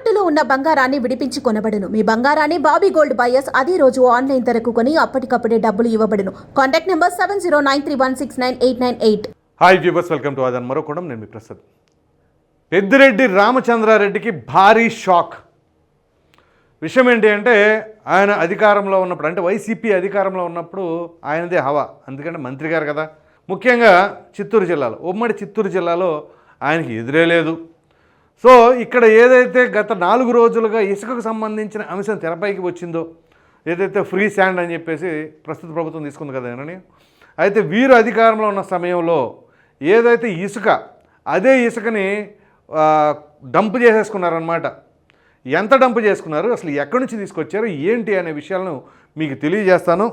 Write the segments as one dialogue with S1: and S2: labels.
S1: తాకట్టులో ఉన్న బంగారాన్ని విడిపించి కొనబడును. మీ బంగారాన్ని బాబీ గోల్డ్ బయర్స్ అదే రోజు ఆన్లైన్ ధరకు కొని అప్పటికప్పుడే డబ్బులు ఇవ్వబడును. Contact number seven zero nine three one six nine eight nine eight.
S2: Hi viewers welcome to అదన్ మరొకడం నేను మీ ప్రసాద్. పెద్దిరెడ్డి రామచంద్రారెడ్డికి భారీ షాక్. విషయం ఏంటి అంటే ఆయన అధికారంలో ఉన్నప్పుడు అంటే వైసీపీ అధికారంలో ఉన్నప్పుడు ఆయనదే హవా. ఎందుకంటే మంత్రి గారు కదా. ముఖ్యంగా చిత్తూరు జిల్లాలో ఉమ్మడి చిత్తూరు జిల్లాలో ఆయనకి ఎదురే లేదు. సో ఇక్కడ ఏదైతే గత నాలుగు రోజులుగా ఇసుకకు సంబంధించిన అంశం తెరపైకి వచ్చిందో ఏదైతే ఫ్రీ శాండ్ అని చెప్పేసి ప్రస్తుత ప్రభుత్వం తీసుకుంది కదా నిర్ణయం అయితే వీరు అధికారంలో ఉన్న సమయంలో ఏదైతే ఇసుక అదే ఇసుకని డంప్ చేసేసుకున్నారనమాట ఎంత డంప్ చేసుకున్నారు? అసలు ఎక్కడి నుంచి తీసుకొచ్చారు? ఏంటి అనే విషయాలను మీకు తెలియజేస్తాను.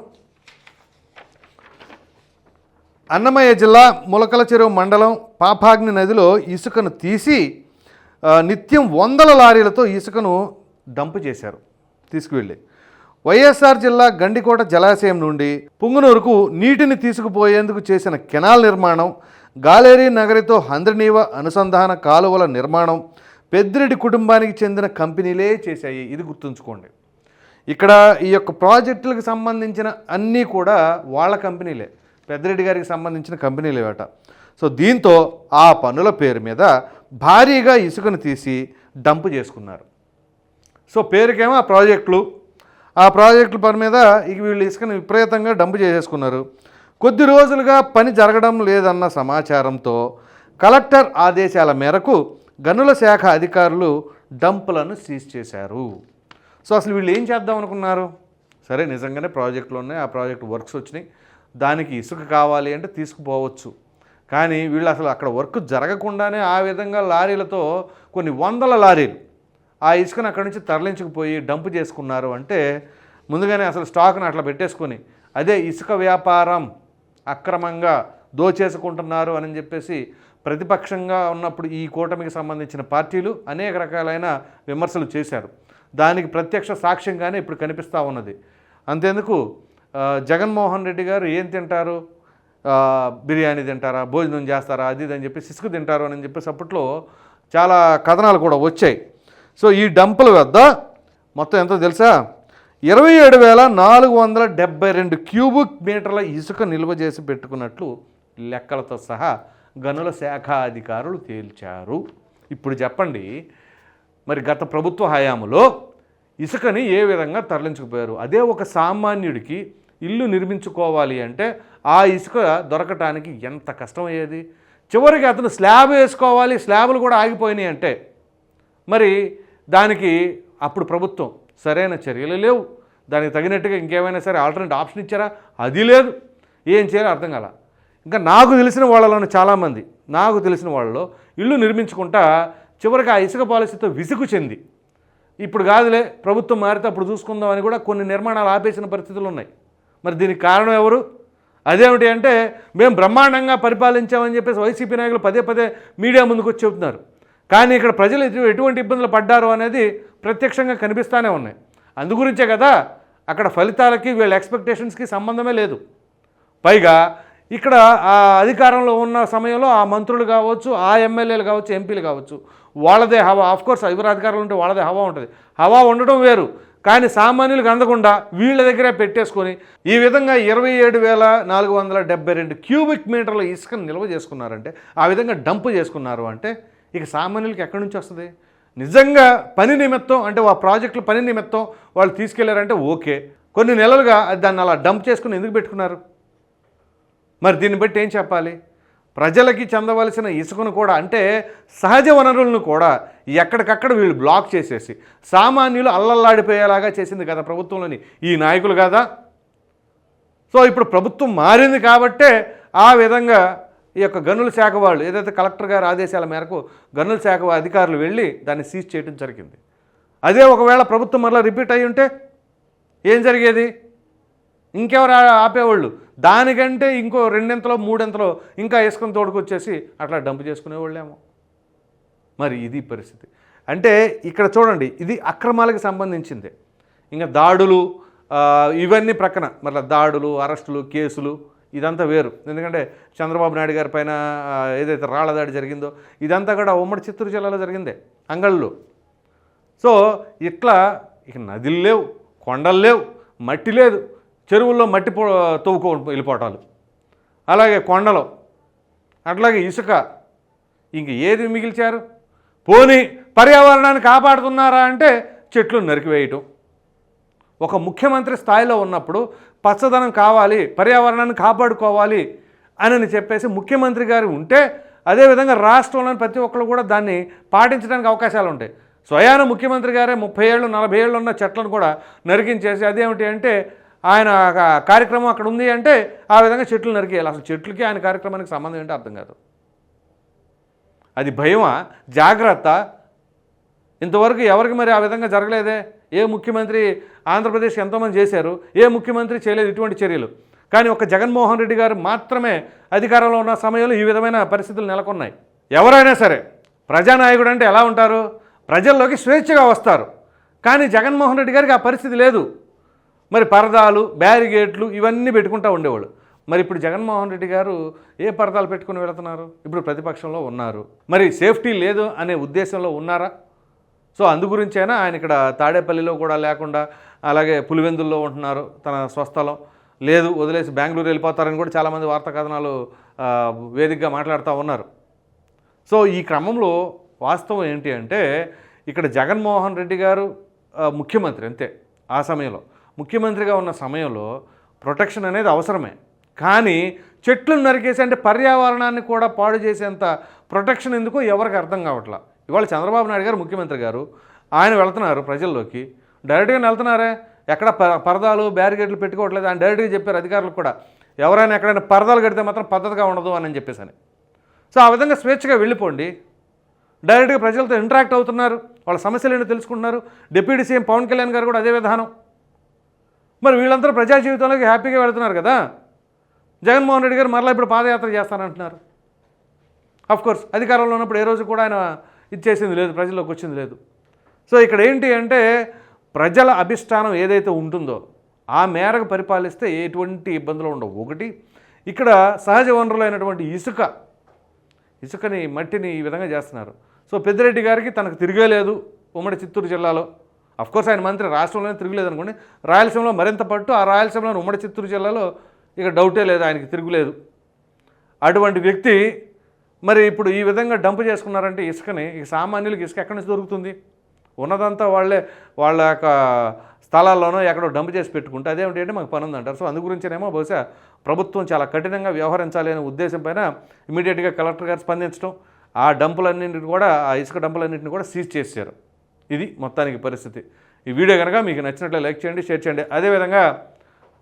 S2: అన్నమయ్య జిల్లా ములకల చెరువు మండలం పాపాగ్ని నదిలో ఇసుకను తీసి నిత్యం వందల లారీలతో ఇసుకను డంప్ చేశారు తీసుకువెళ్ళి. వైఎస్ఆర్ జిల్లా గండికోట జలాశయం నుండి పుంగనూరుకు నీటిని తీసుకుపోయేందుకు చేసిన కెనాల్ నిర్మాణం గాలేరీ నగరితో హంద్రనీవ అనుసంధాన కాలువల నిర్మాణం పెద్దిరెడ్డి కుటుంబానికి చెందిన కంపెనీలే చేశాయి ఇది గుర్తుంచుకోండి. ఇక్కడ ఈ యొక్క ప్రాజెక్టులకు సంబంధించిన అన్నీ కూడా వాళ్ళ కంపెనీలే పెద్దిరెడ్డి గారికి సంబంధించిన కంపెనీలేవట సో దీంతో ఆ పనుల పేరు మీద భారీగా ఇసుకను తీసి డంప్ చేసుకున్నారు. సో పేరుకేమో ఆ ప్రాజెక్టులు. ఆ ప్రాజెక్టుల పని మీద ఇక వీళ్ళు ఇసుకను విపరీతంగా డంప్ చేసేసుకున్నారు. కొద్ది రోజులుగా పని జరగడం లేదన్న సమాచారంతో కలెక్టర్ ఆదేశాల మేరకు గనుల శాఖ అధికారులు డంపులను సీజ్ చేశారు. సో అసలు వీళ్ళు ఏం చేద్దాం అనుకున్నారు? సరే నిజంగానే ప్రాజెక్టులు ఉన్నాయి. ఆ ప్రాజెక్ట్ వర్క్స్ వచ్చినాయి. దానికి ఇసుక కావాలి అంటే తీసుకుపోవచ్చు. కానీ వీళ్ళు అసలు అక్కడ వర్క్ జరగకుండానే ఆ విధంగా లారీలతో కొన్ని వందల లారీలు ఆ ఇసుకను అక్కడి నుంచి తరలించుకుపోయి డంప్ చేసుకున్నారు అంటే ముందుగానే అసలు స్టాక్ను అట్లా పెట్టేసుకొని అదే ఇసుక వ్యాపారం అక్రమంగా దోచేసుకుంటున్నారు అని చెప్పేసి ప్రతిపక్షంగా ఉన్నప్పుడు ఈ కూటమికి సంబంధించిన పార్టీలు అనేక రకాలైన విమర్శలు చేశారు. దానికి ప్రత్యక్ష సాక్ష్యంగానే ఇప్పుడు కనిపిస్తూ ఉన్నది. అంతేందుకు జగన్మోహన్ రెడ్డి గారు ఏం తింటారు? బిర్యానీ తింటారా భోజనం చేస్తారా అది ఇది అని చెప్పి సిసుకు తింటారు అని చెప్పేసి అప్పట్లో చాలా కథనాలు కూడా వచ్చాయి. సో ఈ డంపుల వద్ద మొత్తం ఎంతో తెలుసా? ఇరవై ఏడు వేల నాలుగు వందల డెబ్బై రెండు క్యూబిక్ మీటర్ల ఇసుక నిల్వ చేసి పెట్టుకున్నట్లు లెక్కలతో సహా గనుల శాఖ అధికారులు తేల్చారు. ఇప్పుడు చెప్పండి మరి గత ప్రభుత్వ హయాములో ఇసుకని ఏ విధంగా తరలించుకుపోయారు? అదే ఒక సామాన్యుడికి ఇల్లు నిర్మించుకోవాలి అంటే ఆ ఇసుక దొరకటానికి ఎంత కష్టమయ్యేది? చివరికి అతను స్లాబ్ వేసుకోవాలి స్లాబులు కూడా ఆగిపోయినాయి అంటే. మరి దానికి అప్పుడు ప్రభుత్వం సరైన చర్యలు లేవు. దానికి తగినట్టుగా ఇంకేమైనా సరే ఆల్టర్నేట్ ఆప్షన్ ఇచ్చారా? అది లేదు. ఏం చేయాలో అర్థం కాల. ఇంకా నాకు తెలిసిన వాళ్ళలోనే చాలామంది నాకు తెలిసిన వాళ్ళలో ఇల్లు నిర్మించుకుంటా చివరికి ఆ ఇసుక పాలసీతో విసుగు చెంది. ఇప్పుడు కాదులే ప్రభుత్వం మారితే అప్పుడు చూసుకుందామని కూడా కొన్ని నిర్మాణాలు ఆపేసిన పరిస్థితులు ఉన్నాయి. మరి దీనికి కారణం ఎవరు? అదేమిటి అంటే మేము బ్రహ్మాండంగా పరిపాలించామని చెప్పేసి వైసీపీ నాయకులు పదే పదే మీడియా ముందుకు వచ్చి చెబుతున్నారు. కానీ ఇక్కడ ప్రజలు ఎటువంటి ఇబ్బందులు పడ్డారు అనేది ప్రత్యక్షంగా కనిపిస్తూనే ఉన్నాయి. అందుగురించే కదా అక్కడ ఫలితాలకి వీళ్ళ ఎక్స్పెక్టేషన్స్కి సంబంధమే లేదు. పైగా ఇక్కడ ఆ అధికారంలో ఉన్న సమయంలో ఆ మంత్రులు కావచ్చు ఆ ఎమ్మెల్యేలు కావచ్చు ఎంపీలు కావచ్చు వాళ్ళదే హవా. ఆఫ్ కోర్స్ అధికారులు ఉంటే వాళ్ళదే హవా ఉంటుంది. హవా ఉండడం వేరు. కానీ సామాన్యులకు అందకుండా వీళ్ళ దగ్గరే పెట్టేసుకొని ఈ విధంగా ఇరవై ఏడు వేల నాలుగు వందల డెబ్బై రెండు క్యూబిక్ మీటర్ల ఇసుకను నిల్వ చేసుకున్నారంటే ఆ విధంగా డంప్ చేసుకున్నారు అంటే ఇక సామాన్యులకి ఎక్కడి నుంచి వస్తుంది? నిజంగా పని నిమిత్తం అంటే ఆ ప్రాజెక్టుల పని నిమిత్తం వాళ్ళు తీసుకెళ్ళారంటే ఓకే. కొన్ని నెలలుగా దాన్ని అలా డంప్ చేసుకుని ఎందుకు పెట్టుకున్నారు? మరి దీన్ని బట్టి ఏం చెప్పాలి? ప్రజలకి చెందవలసిన ఇసుకను కూడా అంటే సహజ వనరులను కూడా ఎక్కడికక్కడ వీళ్ళు బ్లాక్ చేసేసి సామాన్యులు అల్లల్లాడిపోయేలాగా చేసింది కదా ప్రభుత్వంలోని ఈ నాయకులు కదా? సో ఇప్పుడు ప్రభుత్వం మారింది కాబట్టే ఆ విధంగా ఈ యొక్క గనుల శాఖ వాళ్ళు ఏదైతే కలెక్టర్ గారి ఆదేశాల మేరకు గనుల శాఖ అధికారులు వెళ్ళి దాన్ని సీజ్ చేయడం జరిగింది. అదే ఒకవేళ ప్రభుత్వం మరలా రిపీట్ అయి ఉంటే ఏం జరిగేది? ఇంకెవరు ఆపేవాళ్ళు? దానికంటే ఇంకో రెండింతలో మూడింతలో ఇంకా ఇసుకను తోడుకొచ్చేసి అట్లా డంప్ చేసుకునేవాళ్ళేమో. మరి ఇది పరిస్థితి. అంటే ఇక్కడ చూడండి ఇది అక్రమాలకు సంబంధించిందే. ఇంకా దాడులు ఇవన్నీ ప్రక్కన. మళ్ళీ దాడులు అరెస్టులు కేసులు ఇదంతా వేరు. ఎందుకంటే చంద్రబాబు నాయుడు గారి పైన ఏదైతే రాళ్ళ దాడి జరిగిందో ఇదంతా కూడా ఉమ్మడి చిత్తూరు జిల్లాలో జరిగిందే అంగళ్ళు సో ఇట్లా ఇక నదులు లేవు కొండలు లేవు మట్టి లేదు. చెరువుల్లో మట్టి పో తవ్వుకో వెళ్ళిపోవటాలు. అలాగే కొండలు అట్లాగే ఇసుక. ఇంక ఏది మిగిల్చారు? పోనీ పర్యావరణాన్ని కాపాడుతున్నారా అంటే చెట్లు నరికివేయటం. ఒక ముఖ్యమంత్రి స్థాయిలో ఉన్నప్పుడు పచ్చదనం కావాలి పర్యావరణాన్ని కాపాడుకోవాలి అని చెప్పేసి ముఖ్యమంత్రి గారు ఉంటే అదేవిధంగా రాష్ట్రంలోని ప్రతి ఒక్కరు కూడా దాన్ని పాటించడానికి అవకాశాలు ఉంటాయి. స్వయాన ముఖ్యమంత్రి గారే ముప్పై ఏళ్ళు నలభై ఏళ్ళు ఉన్న చెట్లను కూడా నరికించేసి అదేమిటి అంటే ఆయన కార్యక్రమం అక్కడ ఉంది అంటే ఆ విధంగా చెట్లు నరికేయాలి. అసలు చెట్లకి ఆయన కార్యక్రమానికి సంబంధం ఏంటో అర్థం కాదు. అది భయమా? జాగ్రత్త. ఇంతవరకు ఎవరికి మరి ఆ విధంగా జరగలేదే? ఏ ముఖ్యమంత్రి ఆంధ్రప్రదేశ్ ఎంతోమంది చేశారు? ఏ ముఖ్యమంత్రి చేయలేదు ఇటువంటి చర్యలు? కానీ ఒక జగన్మోహన్ రెడ్డి గారు మాత్రమే అధికారంలో ఉన్న సమయంలో ఈ విధమైన పరిస్థితులు నెలకొన్నాయి. ఎవరైనా సరే ప్రజానాయకుడు అంటే ఎలా ఉంటారు? ప్రజల్లోకి స్వేచ్ఛగా వస్తారు. కానీ జగన్మోహన్ రెడ్డి గారికి ఆ పరిస్థితి లేదు. మరి పరదాలు బ్యారిగేట్లు ఇవన్నీ పెట్టుకుంటూ ఉండేవాళ్ళు. మరి ఇప్పుడు జగన్మోహన్ రెడ్డి గారు ఏ పరదాలు పెట్టుకుని వెళుతున్నారు? ఇప్పుడు ప్రతిపక్షంలో ఉన్నారు. మరి సేఫ్టీ లేదు అనే ఉద్దేశంలో ఉన్నారా? సో అందుగురించైనా ఆయన ఇక్కడ తాడేపల్లిలో కూడా లేకుండా అలాగే పులివెందుల్లో ఉంటున్నారు తన స్వస్థలం? లేదు వదిలేసి బెంగళూరు వెళ్ళిపోతారని కూడా చాలామంది వార్తా కథనాలు వేదికగా మాట్లాడుతూ ఉన్నారు. సో ఈ క్రమంలో వాస్తవం ఏంటి అంటే ఇక్కడ జగన్మోహన్ రెడ్డి గారు ముఖ్యమంత్రి అంతే ఆ సమయంలో. ముఖ్యమంత్రిగా ఉన్న సమయంలో ప్రొటెక్షన్ అనేది అవసరమే. కానీ చెట్లను నరికేసి అంటే పర్యావరణాన్ని కూడా పాడు చేసేంత ప్రొటెక్షన్ ఎందుకో ఎవరికి అర్థం కావట్లా? ఇవాళ చంద్రబాబు నాయుడు గారు ముఖ్యమంత్రి గారు ఆయన వెళ్తున్నారు ప్రజల్లోకి. డైరెక్ట్గా వెళ్తున్నారే? ఎక్కడ ప- పరదాలు బ్యారిగేట్లు పెట్టుకోవట్లేదు ఆయన డైరెక్ట్గా చెప్పారు అధికారులకు కూడా. ఎవరైనా ఎక్కడైనా పరదాలు కడితే మాత్రం పద్ధతిగా ఉండదు అని చెప్పేసి అని. సో ఆ విధంగా స్వేచ్ఛగా వెళ్ళిపోండి. డైరెక్ట్గా ప్రజలతో ఇంటరాక్ట్ అవుతున్నారు. వాళ్ళ సమస్యలు ఏంటో తెలుసుకుంటున్నారు. డిప్యూటీ సీఎం పవన్ కళ్యాణ్ గారు కూడా అదే విధానం. మరి వీళ్ళందరూ ప్రజా జీవితంలోకి హ్యాపీగా వెళ్తున్నారు కదా. జగన్మోహన్ రెడ్డి గారు మరలా ఇప్పుడు పాదయాత్ర చేస్తానంటున్నారు. అఫ్ కోర్స్ అధికారంలో ఉన్నప్పుడు ఏ రోజు కూడా ఆయన ఇచ్చేసింది లేదు ప్రజల్లోకి వచ్చింది లేదు. సో ఇక్కడ ఏంటి అంటే ప్రజల అభిష్టానం ఏదైతే ఉంటుందో ఆ మేరకు పరిపాలిస్తే ఎటువంటి ఇబ్బందులు ఉండవు. ఒకటి ఇక్కడ సహజ వనరులైనటువంటి ఇసుక ఇసుకని మట్టిని ఈ విధంగా చేస్తున్నారు. సో పెద్దిరెడ్డి గారికి తనకు తిరిగే లేదు ఉమ్మడి చిత్తూరు జిల్లాలో. కోర్స్ ఆయన మంత్రి రాష్ట్రంలోనే తిరుగులేదు అనుకోండి రాయలసీమలో మరింత పట్టు ఆ రాయలసీమలో ఉమ్మడి చిత్తూరు జిల్లాలో ఇక డౌటే లేదు ఆయనకి తిరుగులేదు. అటువంటి వ్యక్తి మరి ఇప్పుడు ఈ విధంగా డంప్ చేసుకున్నారంటే ఇసుకని ఇక సామాన్యులకి ఇసుక ఎక్కడి నుంచి దొరుకుతుంది? ఉన్నదంతా వాళ్ళే వాళ్ళ యొక్క స్థలాల్లోనో ఎక్కడో డంప్ చేసి పెట్టుకుంటే అదేమిటి అంటే మాకు పని ఉందంటారు. సో అందు గురించేనేమో బహుశా ప్రభుత్వం చాలా కఠినంగా వ్యవహరించాలి అనే ఉద్దేశం పైన ఇమీడియట్గా కలెక్టర్ గారు స్పందించడం ఆ డంపులన్నింటిని కూడా ఆ ఇసుక డంపులన్నింటిని కూడా సీజ్ చేశారు. ఇది మొత్తానికి పరిస్థితి. ఈ వీడియో కనుక మీకు నచ్చినట్లు లైక్ చేయండి షేర్ చేయండి. అదేవిధంగా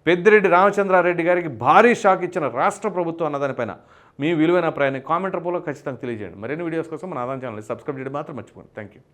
S2: పెద్దిరెడ్డి రామచంద్రారెడ్డి గారికి భారీ షాక్ ఇచ్చిన రాష్ట్ర ప్రభుత్వం అన్నదానిపైన మీ విలువైన అభిప్రాయాన్ని కామెంట్ రూపంలో ఖచ్చితంగా తెలియజేయండి. మరిన్ని వీడియోస్ కోసం మన ఆదాయం ఛానల్ సబ్స్క్రైబ్ చేయడం మాత్రం మర్చిపోండి థ్యాంక్ యూ